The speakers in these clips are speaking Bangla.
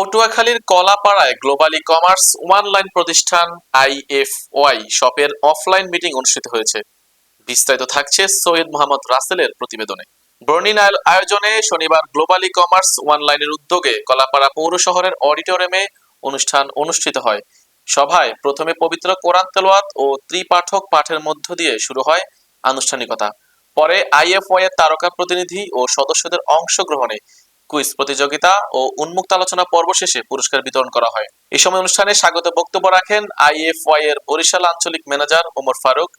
পটুয়াখালীর কলাপাড়ায় global e commerce online প্রতিষ্ঠান আইএফওয়াই শপের অফলাইন মিটিং অনুষ্ঠিত হয়েছে। বিস্তারিত থাকছে সৈয়দ মোহাম্মদ রাসেলের প্রতিবেদনে। বর্ণিল আয়- আয়োজনে শনিবার গ্লোবাল ই কমার্স ওয়ান লাইনের উদ্যোগে কলাপাড়া পৌর শহরের অডিটোরিয়ামে অনুষ্ঠান অনুষ্ঠিত হয়। সভায় প্রথমে পবিত্র কোরআন তেলাওয়াত ও ত্রিপাঠক পাঠের মধ্য দিয়ে শুরু হয় আনুষ্ঠানিকতা। পরে আইএফওয়াই এর তারকা প্রতিনিধি ও সদস্যদের অংশগ্রহণে কুইজ প্রতিযোগিতা ও উন্মুক্ত আলোচনা পর্ব শেষে পুরস্কার বিতরণ করা হয়। এই সময় অনুষ্ঠানে স্বাগত বক্তব্য রাখেন আইএফওয়াই এর বরিশাল আঞ্চলিক ম্যানেজার ওমর ফারুক।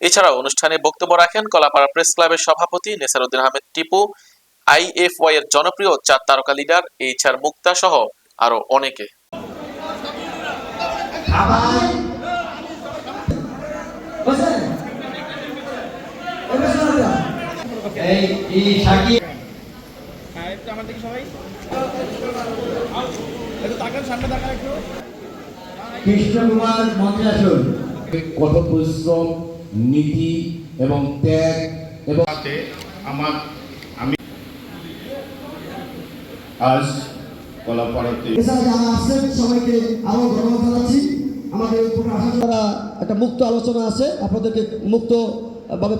এছাড়াও অনুষ্ঠানে বক্তব্য রাখেন কলাপাড়া প্রেস ক্লাবের সভাপতি নেসারউদ্দিন আহমেদ টিপু আইএফওয়াই এর জনপ্রিয় চার তারকা লিডার এইচ আর মুক্তা সহ আরও অনেকে। এই একটু আমার দিকে সবাই। একটু তাকান সামনে তাকান একটু। কৃষ্ণ কুমার মঞ্চে আসুন কঠোর পরিশ্রম নীতি এবং ত্যাগ এবং আমার আমি আজ কলাপাড়াতে সবাইকে ধন্যবাদ জানাচ্ছি। আমাদের একটা মুক্ত আলোচনা আছে। আপনাদেরকে মুক্ত ভাবে